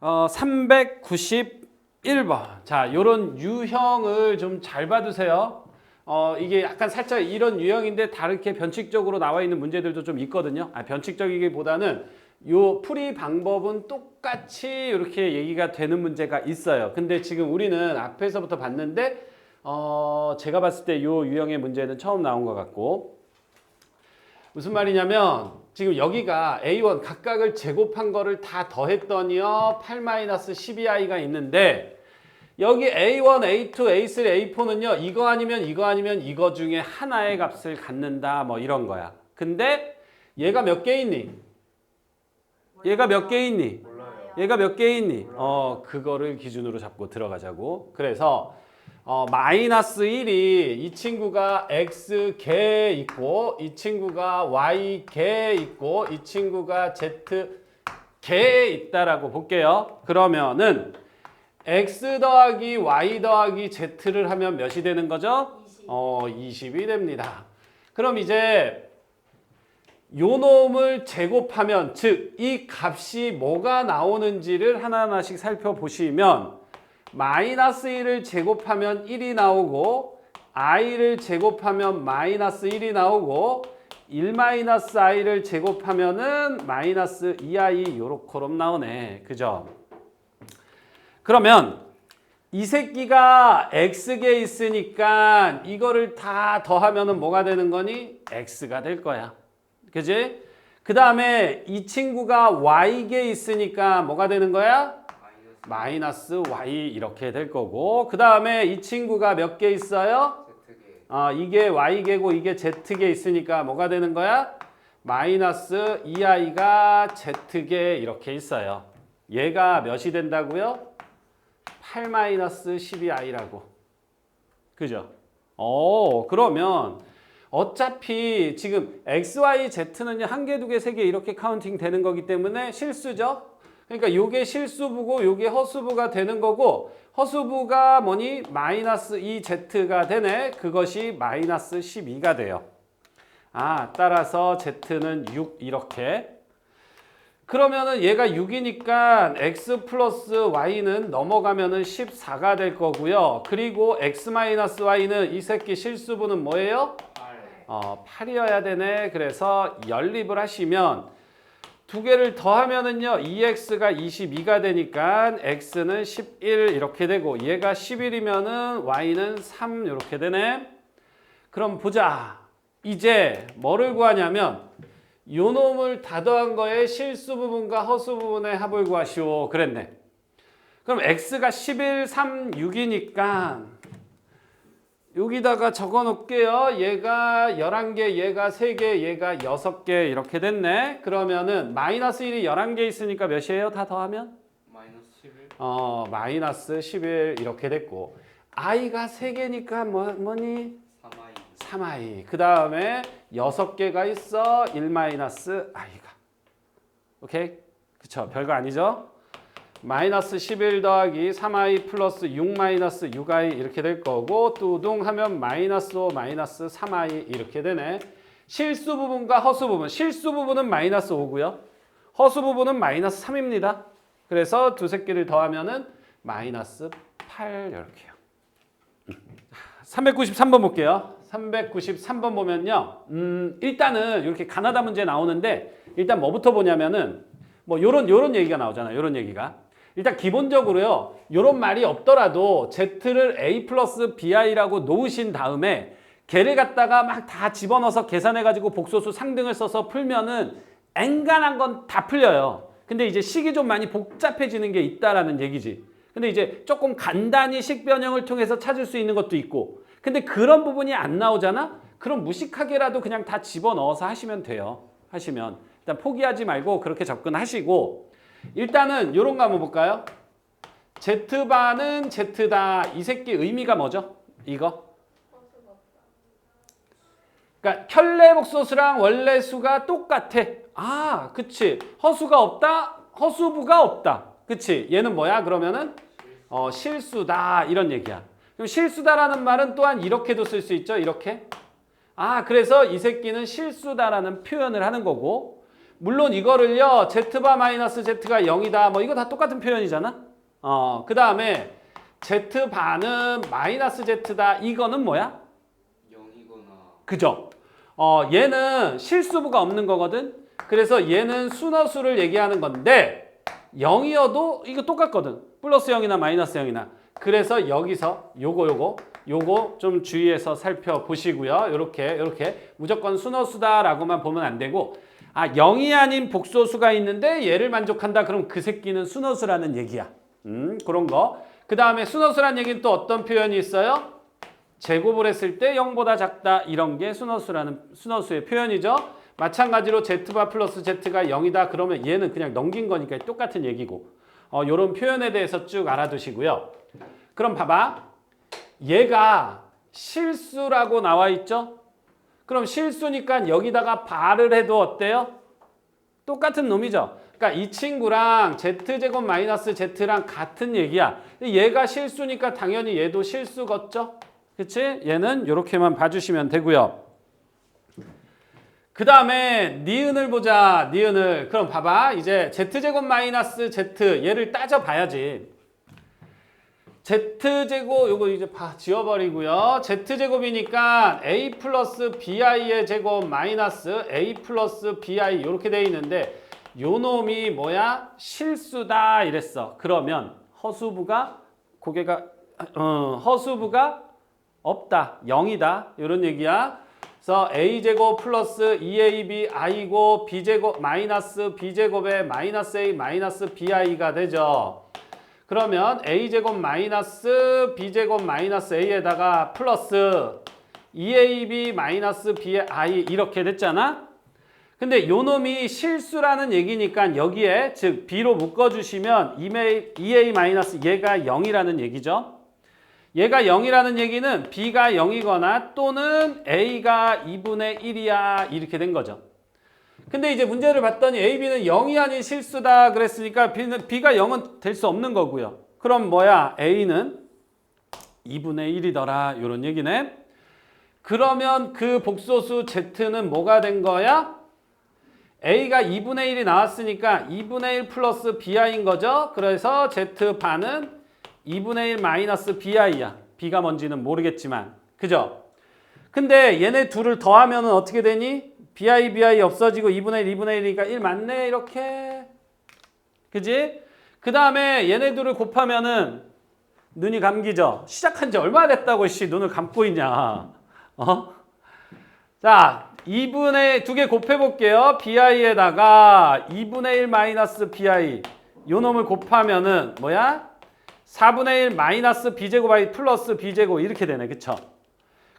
어, 391번. 자, 요런 유형을 좀 잘 봐두세요. 어, 이게 약간 살짝 이런 유형인데 다르게 변칙적으로 나와 있는 문제들도 좀 있거든요. 아, 변칙적이기보다는 요 풀이 방법은 똑같이 이렇게 얘기가 되는 문제가 있어요. 근데 지금 우리는 앞에서부터 봤는데, 어, 제가 봤을 때 요 유형의 문제는 처음 나온 것 같고, 무슨 말이냐면 지금 여기가 A1 각각을 제곱한 거를 다 더했더니요 8-12i가 있는데 여기 A1, A2, A3, A4는요 이거 아니면 이거 아니면 이거 중에 하나의 값을 갖는다 뭐 이런 거야 근데 얘가 몇 개 있니? 얘가 몇 개 있니? 얘가 몇 개 있니? 어 그거를 기준으로 잡고 들어가자고 그래서 어, 마이너스 1이 이 친구가 x 개 있고 이 친구가 y 개 있고 이 친구가 z 개 있다라고 볼게요. 그러면은 x 더하기 y 더하기 z를 하면 몇이 되는 거죠? 20. 어, 20이 됩니다. 그럼 이제 요 놈을 제곱하면 즉 이 값이 뭐가 나오는지를 하나하나씩 살펴보시면 마이너스 1을 제곱하면 1이 나오고 i를 제곱하면 마이너스 1이 나오고 1 마이너스 i를 제곱하면은 마이너스 2i 요렇게럼 나오네. 그죠? 그러면 이 새끼가 x개 있으니까 이거를 다 더하면은 뭐가 되는 거니? x가 될 거야. 그지? 그 다음에 이 친구가 y개 있으니까 뭐가 되는 거야? 마이너스 y 이렇게 될 거고 그 다음에 이 친구가 몇 개 있어요? 아 이게 y개고 이게 z개 있으니까 뭐가 되는 거야? 마이너스 2i가 z개 이렇게 있어요. 얘가 몇이 된다고요? 8 마이너스 12i라고. 그죠? 어 그러면 어차피 지금 x, y, z는 한 개, 두 개, 세 개 이렇게 카운팅 되는 거기 때문에 실수죠. 그러니까 요게 실수부고 요게 허수부가 되는 거고 허수부가 뭐니? 마이너스 2z가 되네. 그것이 마이너스 12가 돼요. 아, 따라서 z는 6 이렇게. 그러면은 얘가 6이니까 x 플러스 y는 넘어가면은 14가 될 거고요. 그리고 x 마이너스 y는 이 새끼 실수부는 뭐예요? 8. 어, 8이어야 되네. 그래서 연립을 하시면 두 개를 더하면은요. 2x가 22가 되니까 x는 11 이렇게 되고 얘가 11이면은 y는 3 이렇게 되네. 그럼 보자. 이제 뭐를 구하냐면 요 놈을 다 더한 거에 실수 부분과 허수 부분의 합을 구하시오. 그랬네. 그럼 x가 11, 3, 6이니까 여기다가 적어 놓을게요. 얘가 11개, 얘가 3개, 얘가 6개 이렇게 됐네. 그러면은 마이너스 1이 11개 있으니까 몇이에요? 다 더하면? 마이너스 11. 어, 마이너스 11 이렇게 됐고 i가 3개니까 뭐, 뭐니? 3i. 3i. 그 다음에 6개가 있어. 1 마이너스 i가. 오케이? 그쵸? 별거 아니죠? 마이너스 11 더하기 3i 플러스 6 마이너스 6i 이렇게 될 거고 뚜둥 하면 마이너스 5 마이너스 3i 이렇게 되네. 실수 부분과 허수 부분. 실수 부분은 마이너스 5고요. 허수 부분은 마이너스 3입니다. 그래서 두 새끼를 더하면은 마이너스 8 이렇게요. 393번 볼게요. 393번 보면요. 음, 일단은 이렇게 가나다 문제 나오는데 일단 뭐부터 보냐면은 뭐 요런 요런 얘기가 나오잖아요. 요런 얘기가. 일단 기본적으로요. 요런 말이 없더라도 z를 a 플러스 bi라고 놓으신 다음에 걔를 갖다가 막 다 집어넣어서 계산해 가지고 복소수 상등을 써서 풀면은 앵간한 건 다 풀려요. 근데 이제 식이 좀 많이 복잡해지는 게 있다라는 얘기지. 근데 이제 조금 간단히 식 변형을 통해서 찾을 수 있는 것도 있고. 근데 그런 부분이 안 나오잖아? 그럼 무식하게라도 그냥 다 집어넣어서 하시면 돼요. 하시면. 일단 포기하지 말고 그렇게 접근하시고. 일단은 요런 거 한번 볼까요? Z바는 Z다. 이 새끼 의미가 뭐죠? 이거? 그러니까 켤레 복소수랑 원래 수가 똑같아. 아, 그치. 허수가 없다. 허수부가 없다. 그치. 얘는 뭐야? 그러면은 어, 실수다 이런 얘기야. 그럼 실수다라는 말은 또한 이렇게도 쓸 수 있죠. 이렇게. 아, 그래서 이 새끼는 실수다라는 표현을 하는 거고 물론 이거를요 z바 마이너스 z가 0이다 뭐 이거 다 똑같은 표현이잖아? 어 그 다음에 z바는 마이너스 z다 이거는 뭐야? 0이거나. 그죠? 어 얘는 실수부가 없는 거거든? 그래서 얘는 순어수를 얘기하는 건데 0이어도 이거 똑같거든. 플러스 0이나 마이너스 0이나. 그래서 여기서 요거 요거 요거 좀 주의해서 살펴보시고요. 요렇게 요렇게. 무조건 순어수다라고만 보면 안 되고 아 0이 아닌 복소수가 있는데 얘를 만족한다 그럼 그 새끼는 순어수라는 얘기야 음 그런 거 그 다음에 순어수라는 얘기는 또 어떤 표현이 있어요? 제곱을 했을 때 0보다 작다 이런 게 순어수라는 순어수의 표현이죠. 마찬가지로 z바 플러스 z가 0이다 그러면 얘는 그냥 넘긴 거니까 똑같은 얘기고 어, 이런 표현에 대해서 쭉 알아두시고요. 그럼 봐봐. 얘가 실수라고 나와 있죠? 그럼 실수니까 여기다가 발을 해도 어때요? 똑같은 놈이죠. 그러니까 이 친구랑 z제곱 마이너스 z랑 같은 얘기야. 얘가 실수니까 당연히 얘도 실수겠죠? 그치? 얘는 이렇게만 봐주시면 되고요. 그 다음에 니은을 보자. 니은을. 그럼 봐봐. 이제 z제곱 마이너스 z 얘를 따져봐야지. Z제곱 요거 이제 봐 지워버리고요. z제곱이니까 a 플러스 bi의 제곱 마이너스 a 플러스 bi 이렇게 돼 있는데 요 놈이 뭐야? 실수다 이랬어. 그러면 허수부가 고개가 어, 허수부가 없다. 0이다. 이런 얘기야. 그래서 a제곱 플러스 2ab i고 b제곱 마이너스 b제곱에 마이너스 a 마이너스 bi가 되죠. 그러면 a제곱 마이너스 b제곱 마이너스 a에다가 플러스 2ab 마이너스 b의 i 이렇게 됐잖아. 근데 요 놈이 실수라는 얘기니까 여기에 즉 b로 묶어주시면 2a 마이너스 얘가 0이라는 얘기죠. 얘가 0이라는 얘기는 b가 0이거나 또는 a가 2분의 1이야 이렇게 된 거죠. 근데 이제 문제를 봤더니 a, b는 0이 아닌 실수다 그랬으니까 b는 b가 0은 될 수 없는 거고요. 그럼 뭐야? a는 2분의 1이더라 이런 얘기네. 그러면 그 복소수 z는 뭐가 된 거야? a가 2분의 1이 나왔으니까 2분의 1 플러스 bi인 거죠. 그래서 z반은 2분의 1 마이너스 bi야. b가 뭔지는 모르겠지만. 그죠? 근데 얘네 둘을 더하면 어떻게 되니? Bi, bi 없어지고 2분의 1, 2분의 1이니까 1 맞네 이렇게. 그지? 그 다음에 얘네 둘을 곱하면은 눈이 감기죠? 시작한 지 얼마 됐다고 씨 눈을 감고 있냐. 어? 자, 2분의 두 개 곱해 볼게요. bi에다가 2분의 1 마이너스 bi 요 놈을 곱하면은 뭐야? 4분의 1 마이너스 b제곱 i 플러스 b제곱 이렇게 되네. 그쵸?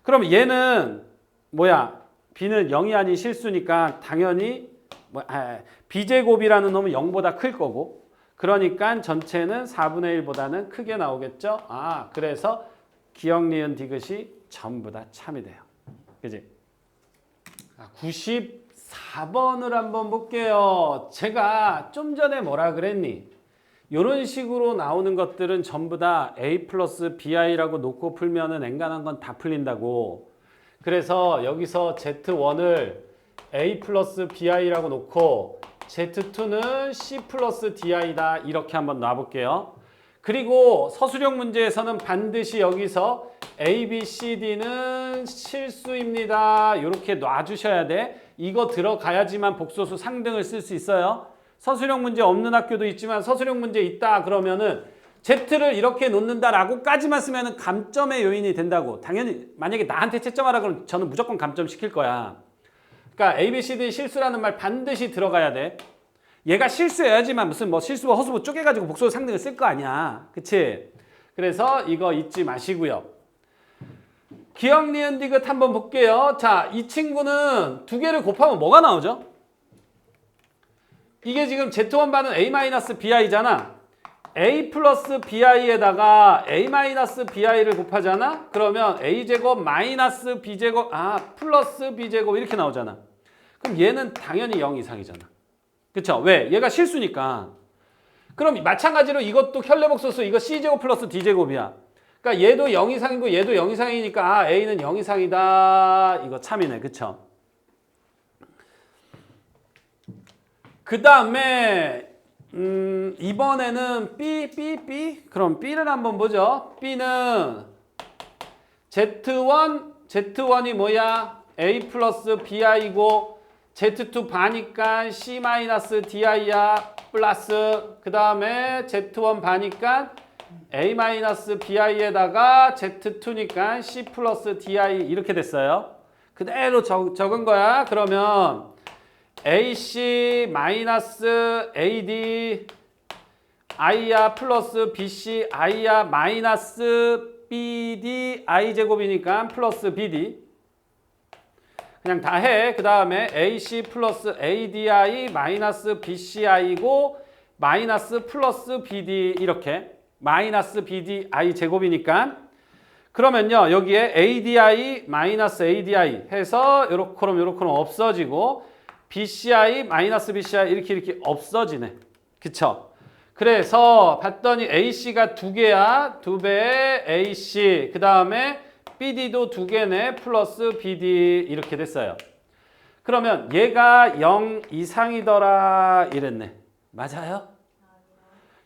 그럼 얘는 뭐야? B는 0이 아닌 실수니까 당연히 뭐, 아, b제곱이라는 놈은 0보다 클 거고 그러니까 전체는 4분의 1보다는 크게 나오겠죠? 아, 그래서 기억, 니은, 디귿이 전부 다 참이 돼요. 그지? 94번을 한번 볼게요. 제가 좀 전에 뭐라 그랬니? 이런 식으로 나오는 것들은 전부 다 a 플러스 bi라고 놓고 풀면은 엔간한 건 다 풀린다고. 그래서 여기서 z1을 a 플러스 bi라고 놓고 z2는 c 플러스 di다 이렇게 한번 놔볼게요. 그리고 서술형 문제에서는 반드시 여기서 A, B, C, D는 실수입니다. 이렇게 놔주셔야 돼. 이거 들어가야지만 복소수 상등을 쓸 수 있어요. 서술형 문제 없는 학교도 있지만 서술형 문제 있다 그러면은 Z를 이렇게 놓는다라고까지만 쓰면은 감점의 요인이 된다고. 당연히 만약에 나한테 채점하라 그러면 저는 무조건 감점 시킬 거야. 그러니까 A, B, C, D 실수라는 말 반드시 들어가야 돼. 얘가 실수해야지만 무슨 뭐 실수와 허수부 쪼개가지고 복소수 상등을 쓸 거 아니야. 그치? 그래서 이거 잊지 마시고요. 기억, 니은, 디귿 한번 볼게요. 자, 이 친구는 두 개를 곱하면 뭐가 나오죠? 이게 지금 Z1 반은 A-BI잖아. A 플러스 BI에다가 A-BI를 곱하잖아? 그러면 A제곱 마이너스 B제곱, 아, 플러스 B제곱 이렇게 나오잖아. 그럼 얘는 당연히 0 이상이잖아. 그쵸? 왜? 얘가 실수니까. 그럼 마찬가지로 이것도 혈레복소수 이거 C제곱 플러스 D제곱이야. 그러니까 얘도 0 이상이고 얘도 0 이상이니까 아, A는 0 이상이다. 이거 참이네. 그쵸? 그 다음에 음, 이번에는 B, B, B. 그럼 B를 한번 보죠. B는 Z1, Z1이 뭐야? A 플러스 BI고 Z2 바니까 C 마이너스 DI야 플러스 그 다음에 Z1 바니까 A 마이너스 BI에다가 Z2니까 C 플러스 DI 이렇게 됐어요. 그대로 적, 적은 거야. 그러면 AC 마이너스 AD I야 플러스 BC I야 마이너스 BD I 제곱이니까 플러스 BD 그냥 다 해. 그 다음에 AC 플러스 ADI 마이너스 BCI고 마이너스 플러스 BD 이렇게 마이너스 BDI 제곱이니까 그러면요 여기에 ADI 마이너스 ADI 해서 요렇게럼 요렇게럼 없어지고 BCI 마이너스 BCI 이렇게 이렇게 없어지네. 그쵸? 그래서 봤더니 AC가 두 개야. 두 배의 AC. 그 다음에 BD도 두 개네. 플러스 BD 이렇게 됐어요. 그러면 얘가 0 이상이더라 이랬네. 맞아요?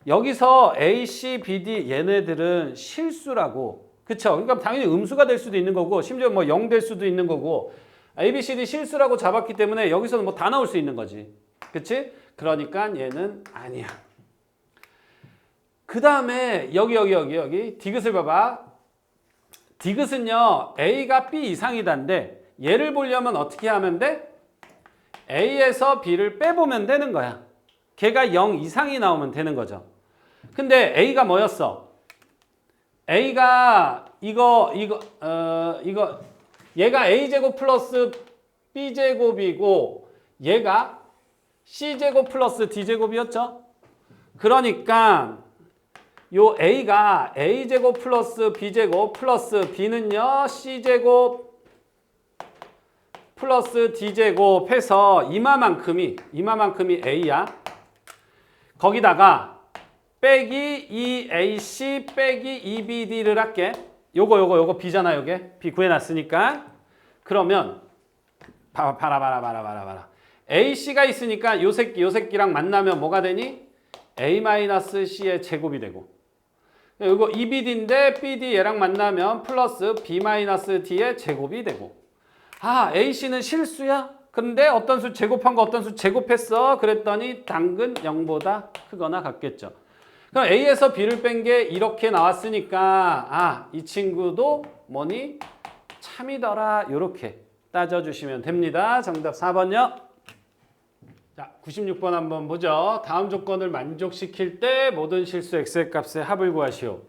여기서 AC, BD 얘네들은 실수라고. 그쵸? 그러니까 당연히 음수가 될 수도 있는 거고 심지어 뭐 0 될 수도 있는 거고 A, B, C, D 실수라고 잡았기 때문에 여기서는 뭐 다 나올 수 있는 거지. 그치? 그러니까 얘는 아니야. 그 다음에 여기 여기 여기 여기 디귿을 봐봐. 디귿은요 A가 B 이상이다인데 얘를 보려면 어떻게 하면 돼? A에서 B를 빼보면 되는 거야. 걔가 0 이상이 나오면 되는 거죠. 근데 A가 뭐였어? A가 이거 이거 어 이거 얘가 A 제곱 플러스 B 제곱이고 얘가 C 제곱 플러스 D 제곱이었죠. 그러니까 요 A가 A 제곱 플러스 B 제곱 플러스 B는요 C 제곱 플러스 D 제곱 해서 이마만큼이 이마만큼이 A야. 거기다가 빼기 2AC 빼기 2BD를 할게. 요거 요거 요거 B잖아 요게. B 구해놨으니까. 그러면 봐, 봐라 봐라 봐라 봐라 봐라. AC가 있으니까 요 새끼 요 새끼랑 만나면 뭐가 되니? A-C의 제곱이 되고 E EBD인데 BD 얘랑 만나면 플러스 B-D의 제곱이 되고 아 AC는 실수야? 근데 어떤 수 제곱한 거 어떤 수 제곱했어? 그랬더니 당근 0보다 크거나 같겠죠. 그럼 A에서 B를 뺀 게 이렇게 나왔으니까 아 이 친구도 뭐니? 참이더라 이렇게 따져주시면 됩니다. 정답 4번요. 자, 96번 한번 보죠. 다음 조건을 만족시킬 때 모든 실수 x의 값의 합을 구하시오.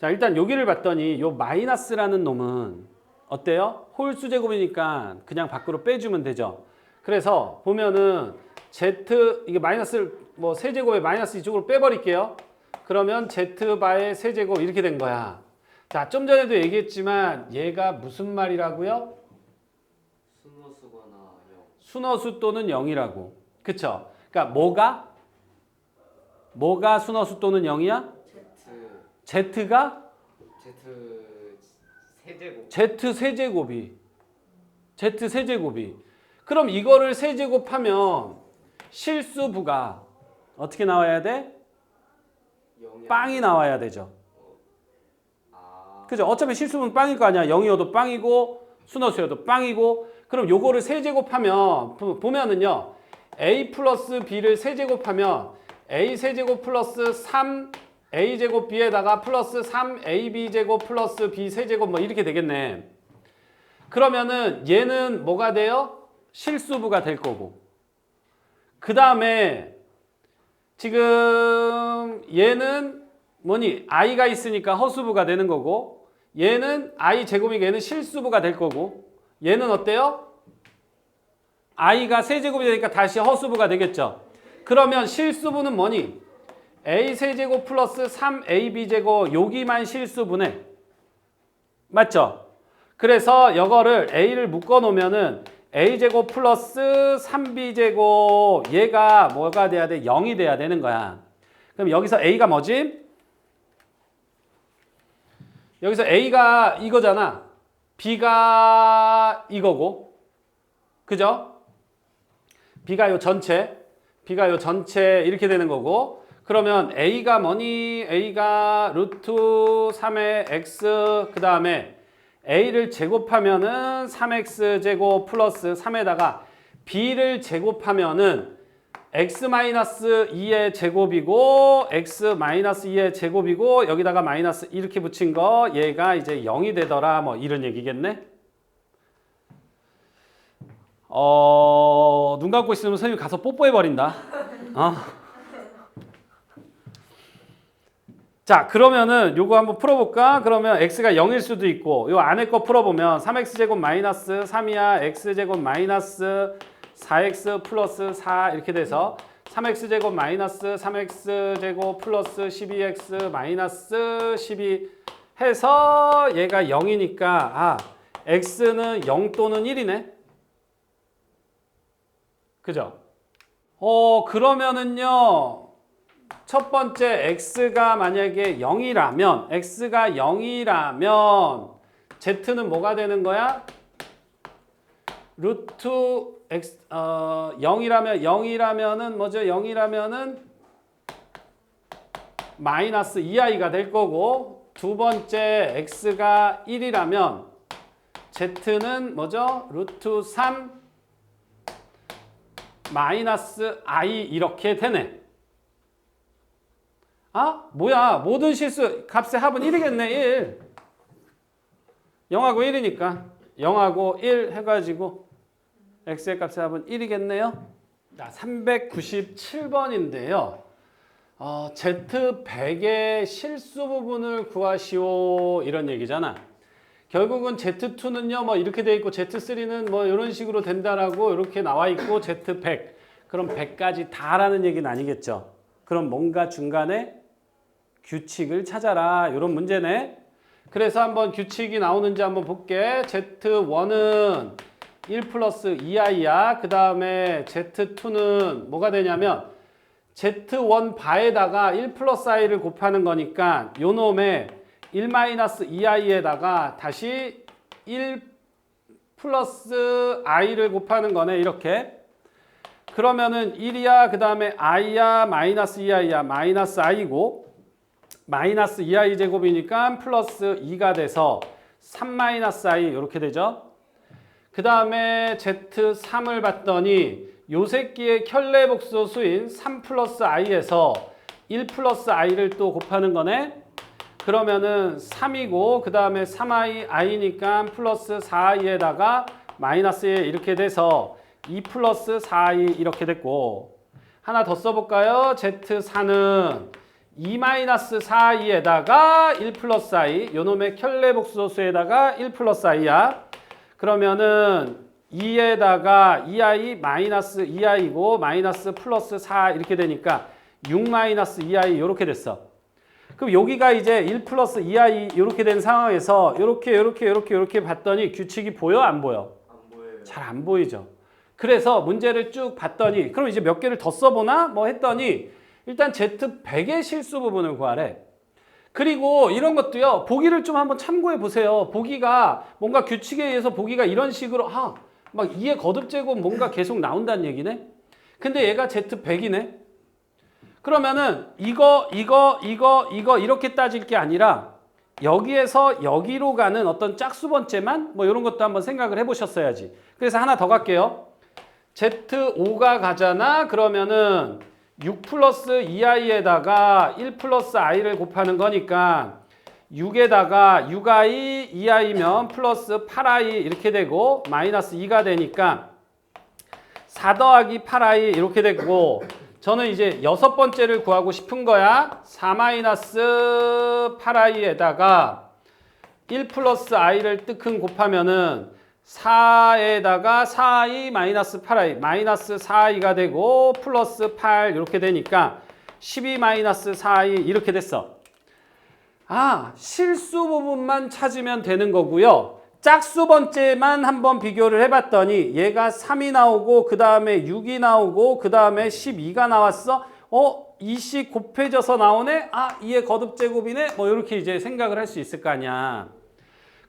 자, 일단 여기를 봤더니 요 마이너스라는 놈은 어때요? 홀수 제곱이니까 그냥 밖으로 빼주면 되죠. 그래서 보면은 z 이게 마이너스를 뭐 세제곱에 마이너스 이쪽으로 빼버릴게요. 그러면 z 바의 세제곱 이렇게 된 거야. 자, 좀 전에도 얘기했지만 얘가 무슨 말이라고요? 순호수거나 영 순어수 또는 0이라고. 그쵸? 그러니까 뭐가? 뭐가 순어수 또는 0이야? Z Z가 Z 세제곱 Z 세제곱이 Z 세제곱이 그럼 이거를 세제곱하면 실수부가 어떻게 나와야 돼? 빵이 나와야 되죠. 아 그죠? 어차피 실수는 빵일 거 아니야. 0이어도 빵이고 순어수여도 빵이고 그럼 요거를 세제곱하면 보- 보면은요. a 플러스 b를 세제곱하면 a 세제곱 플러스 3 a 제곱 b에다가 플러스 3 ab 제곱 플러스 b 세제곱 뭐 이렇게 되겠네. 그러면은 얘는 뭐가 돼요? 실수부가 될 거고. 그 다음에 지금 얘는 뭐니 i가 있으니까 허수부가 되는 거고 얘는 i 제곱이니까 얘는 실수부가 될 거고 얘는 어때요? i가 세제곱이 되니까 다시 허수부가 되겠죠. 그러면 실수부는 뭐니? a 세제곱 플러스 3ab 제곱 여기만 실수분해. 맞죠? 그래서 이거를 a를 묶어 놓으면은 a 제곱 플러스 3b 제곱 얘가 뭐가 돼야 돼? 0이 돼야 되는 거야. 그럼 여기서 a가 뭐지? 여기서 a가 이거잖아. b가 이거고. 그죠? b가 요 전체. B가 요 전체 이렇게 되는 거고 그러면 A가 뭐니? A가 루트 3의 X 그 다음에 A를 제곱하면은 3X 제곱 플러스 3에다가 B를 제곱하면은 x-2의 제곱이고 x-2의 제곱이고 여기다가 마이너스 이렇게 붙인 거 얘가 이제 0이 되더라 뭐 이런 얘기겠네. 어, 눈 감고 있으면 선생님 가서 뽀뽀해 버린다. 어. 자, 그러면은 요거 한번 풀어볼까? 그러면 x가 0일 수도 있고 요 안에 거 풀어보면 3x 제곱 마이너스 3이야 x 제곱 마이너스 4x 플러스 4 이렇게 돼서 3x 제곱 마이너스 3x 제곱 플러스 12x 마이너스 12 해서 얘가 0이니까 아 x는 0 또는 1이네. 그죠? 어 그러면은요 첫 번째 x가 만약에 0이라면 x가 0이라면 z는 뭐가 되는 거야? 루트 x 어 0이라면 0이라면은 뭐죠? 0이라면은 마이너스 2i가 될 거고 두 번째 x가 1이라면 z는 뭐죠? 루트 3 마이너스 i 이렇게 되네. 아 뭐야? 모든 실수 값의 합은 1이겠네 1 0하고 1이니까 0하고 1 해가지고 x의 값의 합은 1이겠네요. 자 397번인데요. 어, Z100의 실수 부분을 구하시오. 이런 얘기잖아. 결국은 Z2는요 뭐 이렇게 돼 있고 Z3는 뭐 이런 식으로 된다라고 이렇게 나와 있고 Z100 그럼 100까지 다라는 얘기는 아니겠죠. 그럼 뭔가 중간에 규칙을 찾아라. 이런 문제네. 그래서 한번 규칙이 나오는지 한번 볼게. Z1은 1 플러스 2i야. 그 다음에 Z2는 뭐가 되냐면 Z1 바에다가 1 플러스 i를 곱하는 거니까 요 놈의 1 마이너스 2i에다가 다시 1 플러스 i를 곱하는 거네. 이렇게. 그러면은 1이야. 그 다음에 i야. 마이너스 2i야. 마이너스 i고 마이너스 2i 제곱이니까 플러스 2가 돼서 3 마이너스 i 이렇게 되죠. 그 다음에 z3을 봤더니 요 새끼의 켤레 복수 수인 3 플러스 i에서 1 플러스 i를 또 곱하는 거네. 그러면은 3이고 그 다음에 3i i니까 플러스 4i에다가 마이너스 1 이렇게 돼서 2 플러스 4i 이렇게 됐고 하나 더 써볼까요? z4는 2-4i에다가 1 플러스 i 요놈의 켤레 복수소수에다가 1 플러스 i야 그러면은 2에다가 2i 마이너스 2i고 마이너스 플러스 4 이렇게 되니까 6 마이너스 2i 이렇게 됐어 그럼 여기가 이제 1 플러스 2i 이렇게 된 상황에서 이렇게 이렇게 이렇게 이렇게 봤더니 규칙이 보여 안 보여? 잘 안 보이죠. 그래서 문제를 쭉 봤더니 그럼 이제 몇 개를 더 써보나 뭐 했더니 일단 Z100의 실수 부분을 구하래. 그리고 이런 것도요. 보기를 좀 한번 참고해 보세요. 보기가 뭔가 규칙에 의해서 보기가 이런 식으로 아, 막 2의 거듭 제곱 뭔가 계속 나온다는 얘기네. 근데 얘가 Z100이네. 그러면은 이거 이거 이거 이거 이렇게 따질 게 아니라 여기에서 여기로 가는 어떤 짝수 번째만 뭐 이런 것도 한번 생각을 해 보셨어야지. 그래서 하나 더 갈게요. Z5가 가잖아. 그러면은 6 플러스 2i에다가 1 플러스 i를 곱하는 거니까 6에다가 6i, 2i면 플러스 8i 이렇게 되고 마이너스 2가 되니까 4 더하기 8i 이렇게 되고 저는 이제 여섯 번째를 구하고 싶은 거야. 4 마이너스 8i에다가 1 플러스 i를 뜨큰 곱하면은 4에다가 4i 마이너스 8i 마이너스 4i가 되고 플러스 8 이렇게 되니까 12 마이너스 4i 이렇게 됐어. 아 실수 부분만 찾으면 되는 거고요. 짝수 번째만 한번 비교를 해봤더니 얘가 3이 나오고 그 다음에 6이 나오고 그 다음에 12가 나왔어. 어? 2씩 곱해져서 나오네? 아 2의 거듭 제곱이네? 뭐 이렇게 이제 생각을 할 수 있을 거 아니야.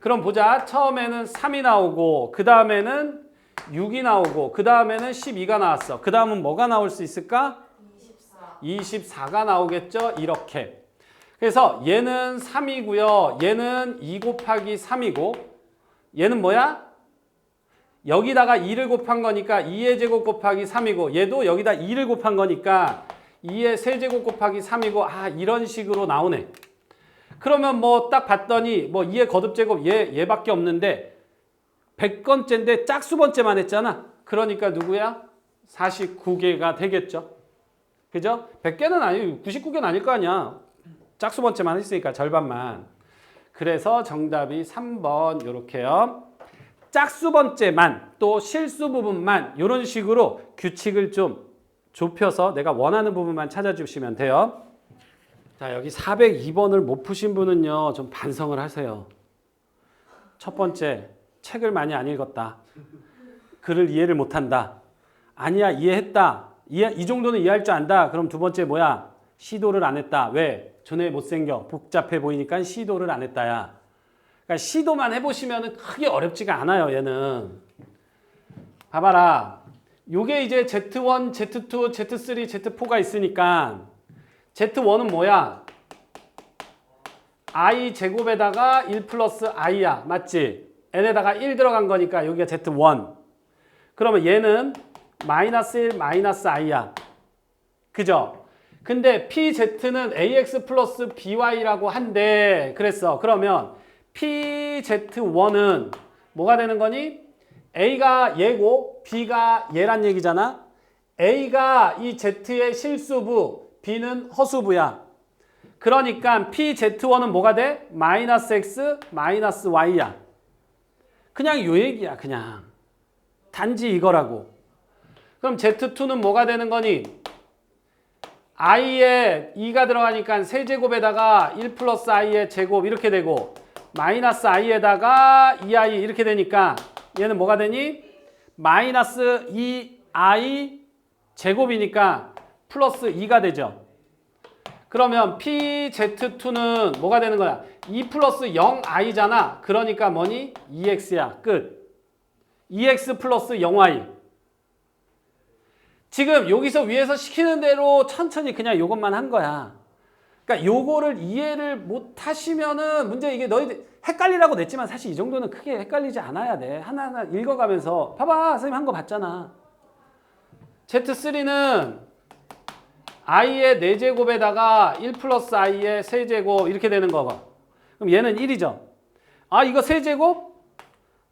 그럼 보자. 처음에는 3이 나오고 그 다음에는 6이 나오고 그 다음에는 12가 나왔어. 그 다음은 뭐가 나올 수 있을까? 24. 24 가 나오겠죠? 이렇게. 그래서 얘는 3이고요. 얘는 2 곱하기 3이고 얘는 뭐야? 여기다가 2를 곱한 거니까 2의 제곱 곱하기 3이고 얘도 여기다 2를 곱한 거니까 2의 세제곱 곱하기 3이고 아 이런 식으로 나오네. 그러면 뭐 딱 봤더니 뭐 2의 거듭 제곱 얘 얘밖에 없는데 100건째인데 짝수 번째만 했잖아. 그러니까 누구야? 49개가 되겠죠. 그죠? 100개는 아니고 99개는 아닐 거 아니야. 짝수 번째만 했으니까 절반만. 그래서 정답이 3번 요렇게요. 짝수 번째만 또 실수 부분만 이런 식으로 규칙을 좀 좁혀서 내가 원하는 부분만 찾아주시면 돼요. 자 여기 402번을 못 푸신 분은요 좀 반성을 하세요. 첫 번째 책을 많이 안 읽었다. 글을 이해를 못 한다. 아니야 이해했다. 이해, 이 정도는 이해할 줄 안다. 그럼 두 번째 뭐야? 시도를 안 했다. 왜? 전에 못생겨. 복잡해 보이니까 시도를 안 했다야. 그러니까 시도만 해보시면 크게 어렵지가 않아요. 얘는. 봐봐라. 요게 이제 Z1, Z2, Z3, Z4가 있으니까 Z1은 뭐야? i 제곱에다가 1 플러스 i야. 맞지? n에다가 1 들어간 거니까 여기가 Z1. 그러면 얘는 마이너스 1 마이너스 i야. 그죠? 근데 PZ는 AX 플러스 BY라고 한데 그랬어. 그러면 PZ1은 뭐가 되는 거니? A가 얘고 B가 얘란 얘기잖아. A가 이 Z의 실수부, B는 허수부야. 그러니까 PZ1은 뭐가 돼? 마이너스 X 마이너스 Y야. 그냥 요 얘기야, 그냥. 단지 이거라고. 그럼 Z2는 뭐가 되는 거니? i에 2가 들어가니까 세제곱에다가 1 플러스 i의 제곱 이렇게 되고 마이너스 i에다가 2i 이렇게 되니까 얘는 뭐가 되니? 마이너스 2i 제곱이니까 플러스 2가 되죠. 그러면 PZ2는 뭐가 되는 거야? 2 플러스 0i잖아. 그러니까 뭐니? 2x야. 끝. 2x 플러스 0y. 지금 여기서 위에서 시키는 대로 천천히 그냥 요것만 한 거야. 그러니까 요거를 이해를 못 하시면은 문제 이게 너희들 헷갈리라고 냈지만 사실 이 정도는 크게 헷갈리지 않아야 돼. 하나하나 읽어가면서 봐봐 선생님 한 거 봤잖아. Z3는 i의 4제곱에다가 1 플러스 i의 세제곱 이렇게 되는 거고 그럼 얘는 1이죠. 아 이거 세제곱?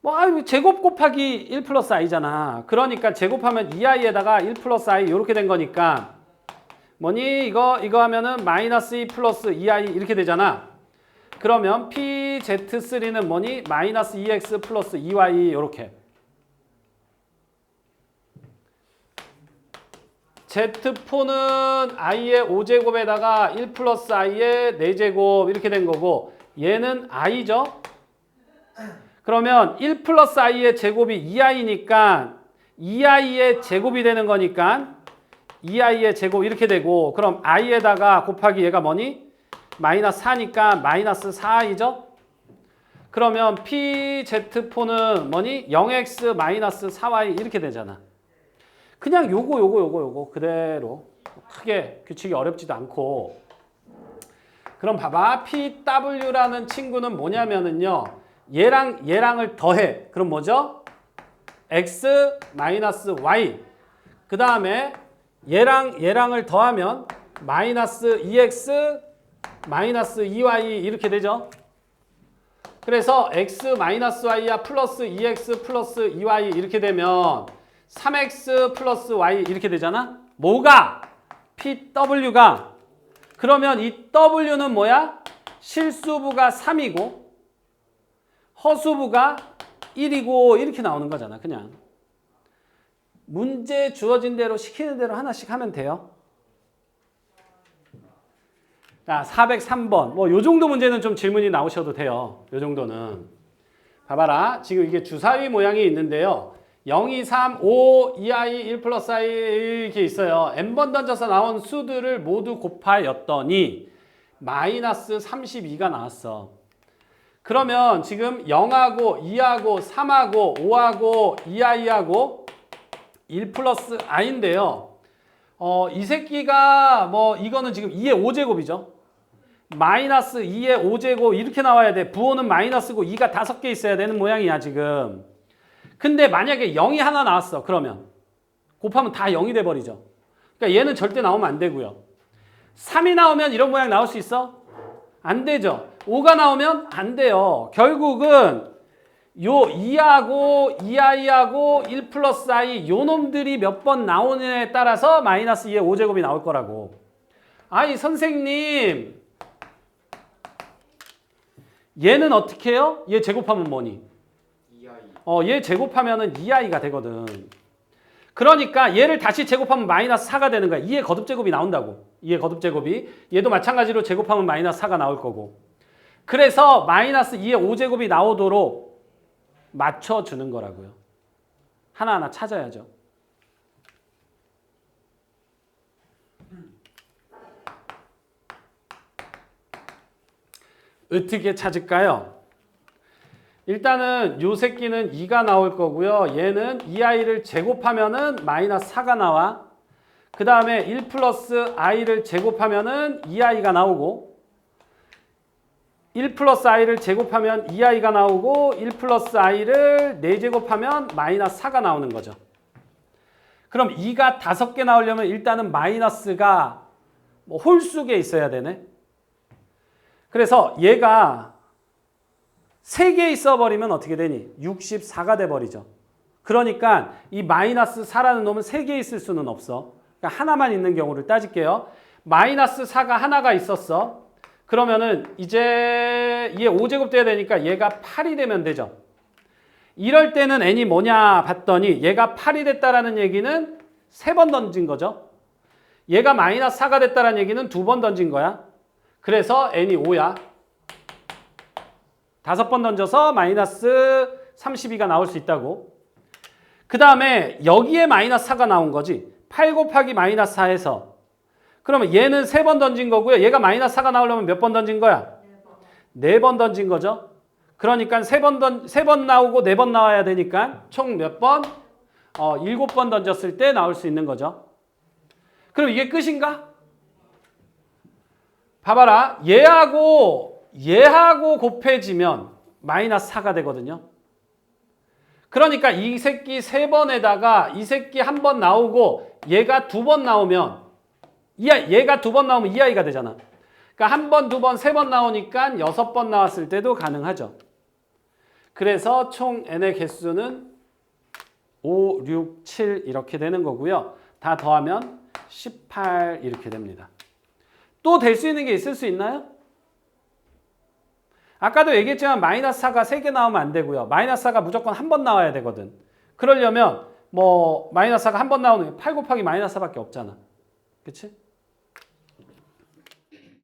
뭐 아유 제곱 곱하기 1 플러스 i잖아. 그러니까 제곱하면 2i에다가 1 플러스 i 이렇게 된 거니까 뭐니 이거 이거 하면은 마이너스 2 플러스 2i 이렇게 되잖아. 그러면 PZ3는 뭐니 마이너스 2x 플러스 2y 이렇게. Z4는 i의 5제곱에다가 1 플러스 i의 4제곱 이렇게 된 거고 얘는 i죠. 그러면 1 플러스 i의 제곱이 2i니까 2i의 제곱이 되는 거니까 2i의 제곱 이렇게 되고 그럼 i에다가 곱하기 얘가 뭐니? 마이너스 4니까 마이너스 4i죠? 그러면 PZ4는 뭐니? 0x 마이너스 4y 이렇게 되잖아. 그냥 요거 요거 요거 요거 그대로 크게 규칙이 어렵지도 않고. 그럼 봐봐. PW라는 친구는 뭐냐면은요. 얘랑 얘랑을 더해. 그럼 뭐죠? x 마이너스 y. 그 다음에 얘랑 얘랑을 더하면 마이너스 2x 마이너스 2y 이렇게 되죠. 그래서 x 마이너스 y야 플러스 2x 플러스 2y 이렇게 되면 3x 플러스 y 이렇게 되잖아. 뭐가? PW가 그러면 이 W는 뭐야? 실수부가 3이고 허수부가 1이고 이렇게 나오는 거잖아. 그냥. 문제 주어진 대로 시키는 대로 하나씩 하면 돼요. 자, 403번. 뭐 요 정도 문제는 좀 질문이 나오셔도 돼요. 요 정도는. 봐봐라. 지금 이게 주사위 모양이 있는데요. 0, 2, 3, 5, 2i, 1 플러스 i 이렇게 있어요. n번 던져서 나온 수들을 모두 곱하였더니 마이너스 32가 나왔어. 그러면 지금 0하고 2하고 3하고 5하고 2i하고 1 플러스 i인데요. 어, 이 새끼가 뭐 이거는 지금 2의 5제곱이죠. 마이너스 2의 5제곱 이렇게 나와야 돼. 부호는 마이너스고 2가 다섯 개 있어야 되는 모양이야 지금. 근데 만약에 0이 하나 나왔어. 그러면 곱하면 다 0이 돼 버리죠. 그러니까 얘는 절대 나오면 안 되고요. 3이 나오면 이런 모양 나올 수 있어? 안 되죠. 5가 나오면 안 돼요. 결국은 요 2하고 2i하고 1 플러스 i 요 놈들이 몇 번 나오느냐에 따라서 마이너스 2의 5제곱이 나올 거라고. 아이 선생님 얘는 어떻게 해요? 얘 제곱하면 뭐니? 2i 어, 얘 제곱하면은 2i가 되거든. 그러니까 얘를 다시 제곱하면 마이너스 4가 되는 거야. 2의 거듭 제곱이 나온다고. 2의 거듭 제곱이. 얘도 마찬가지로 제곱하면 마이너스 4가 나올 거고. 그래서 마이너스 2의 5제곱이 나오도록 맞춰주는 거라고요. 하나하나 찾아야죠. 어떻게 찾을까요? 일단은 요 새끼는 2가 나올 거고요. 얘는 2i를 제곱하면은 마이너스 4가 나와. 그 다음에 1 플러스 i를 제곱하면은 2i가 나오고 1 플러스 i를 제곱하면 2i가 나오고 1 플러스 i를 4제곱하면 마이너스 4가 나오는 거죠. 그럼 2가 5개 나오려면 일단은 마이너스가 뭐 홀수에 있어야 되네. 그래서 얘가 3개 있어버리면 어떻게 되니? 64가 돼버리죠. 그러니까 이 마이너스 4라는 놈은 3개 있을 수는 없어. 그러니까 하나만 있는 경우를 따질게요. 마이너스 4가 하나가 있었어. 그러면은 이제 얘 5제곱 돼야 되니까 얘가 8이 되면 되죠. 이럴 때는 n이 뭐냐 봤더니 얘가 8이 됐다라는 얘기는 세번 던진 거죠. 얘가 마이너스 4가 됐다라는 얘기는 두 번 던진 거야. 그래서 n이 5야. 다섯 번 던져서 마이너스 32가 나올 수 있다고. 그 다음에 여기에 마이너스 4가 나온 거지. 8 곱하기 마이너스 4에서. 그러면 얘는 세 번 던진 거고요. 얘가 마이너스 4가 나오려면 몇 번 던진 거야? 네 번 던진 거죠. 그러니까 세 번 던, 세 번 나오고 네 번 나와야 되니까 총 몇 번? 어, 일곱 번 던졌을 때 나올 수 있는 거죠. 그럼 이게 끝인가? 봐봐라. 얘하고 얘하고 곱해지면 마이너스 4가 되거든요. 그러니까 이 새끼 세 번에다가 이 새끼 한 번 나오고 얘가 두 번 나오면 이 아이, 얘가 두 번 나오면 이 아이가 되잖아. 그러니까 한 번, 두 번, 세 번 나오니까 여섯 번 나왔을 때도 가능하죠. 그래서 총 n의 개수는 5, 6, 7 이렇게 되는 거고요. 다 더하면 18 이렇게 됩니다. 또 될 수 있는 게 있을 수 있나요? 아까도 얘기했지만 마이너스 4가 3개 나오면 안 되고요. 마이너스 4가 무조건 한 번 나와야 되거든. 그러려면 뭐 마이너스 4가 한 번 나오는 게8 곱하기 마이너스 4밖에 없잖아. 그치?